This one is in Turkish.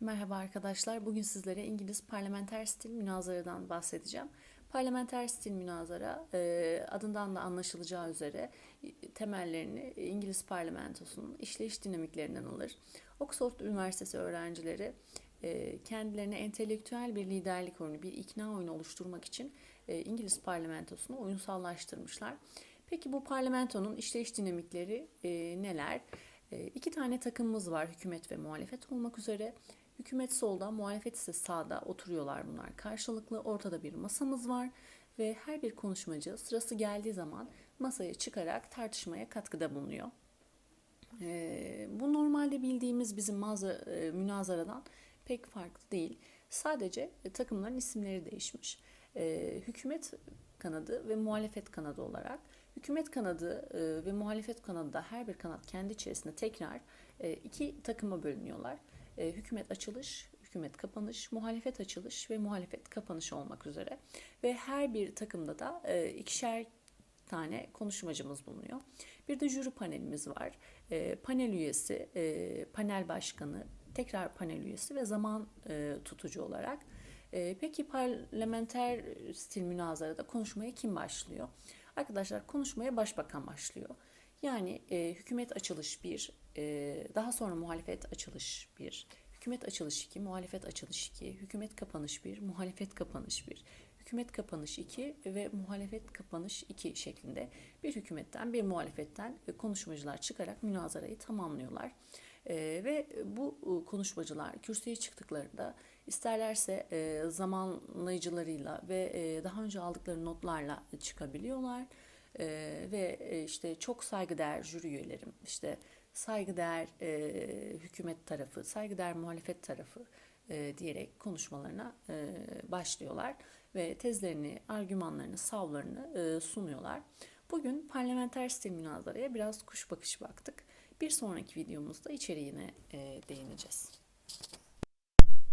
Merhaba arkadaşlar. Bugün sizlere İngiliz parlamenter stil münazaradan bahsedeceğim. Parlamenter stil münazara e, adından da anlaşılacağı üzere e, temellerini İngiliz parlamentosunun işleyiş dinamiklerinden alır. Oxford Üniversitesi öğrencileri e, kendilerine entelektüel bir liderlik oyunu, bir ikna oyunu oluşturmak için İngiliz parlamentosunu oyunsallaştırmışlar. Peki bu parlamentonun işleyiş dinamikleri neler? İki tane takımımız var hükümet ve muhalefet olmak üzere. Hükümet solda, muhalefet ise sağda oturuyorlar bunlar karşılıklı. Ortada bir masamız var ve her bir konuşmacı sırası geldiği zaman masaya çıkarak tartışmaya katkıda bulunuyor. Ee, bu normalde bildiğimiz bizim mağaza, e, münazaradan pek farklı değil. Sadece e, takımların isimleri değişmiş. E, hükümet kanadı ve muhalefet kanadı olarak. Hükümet kanadı e, ve muhalefet kanadı da her bir kanat kendi içerisinde tekrar e, iki takıma bölünüyorlar e, hükümet açılış, hükümet kapanış, muhalefet açılış ve muhalefet kapanış olmak üzere. Ve her bir takımda da e, ikişer tane konuşmacımız bulunuyor. Bir de jüri panelimiz var. E, panel üyesi, e, panel başkanı, tekrar panel üyesi ve zaman e, tutucu olarak. E, peki parlamenter stil münazarada konuşmaya kim başlıyor? Arkadaşlar konuşmaya başbakan başlıyor. Yani e, hükümet açılış bir, e, daha sonra muhalefet açılış bir, hükümet açılış iki, muhalefet açılış iki, hükümet kapanış bir, muhalefet kapanış bir, hükümet kapanış iki ve muhalefet kapanış iki şeklinde bir hükümetten bir muhalefetten e, konuşmacılar çıkarak münazarayı tamamlıyorlar. E, ve bu e, konuşmacılar kürsüye çıktıklarında isterlerse e, zamanlayıcılarıyla ve e, daha önce aldıkları notlarla çıkabiliyorlar e, ve işte çok saygıdeğer jüri üyelerim, işte saygıdeğer e, hükümet tarafı, saygıdeğer muhalefet tarafı e, diyerek konuşmalarına e, başlıyorlar ve tezlerini, argümanlarını, savlarını e, sunuyorlar. Bugün parlamenter stil münazaraya biraz kuş bakış baktık. Bir sonraki videomuzda içeriğine değineceğiz.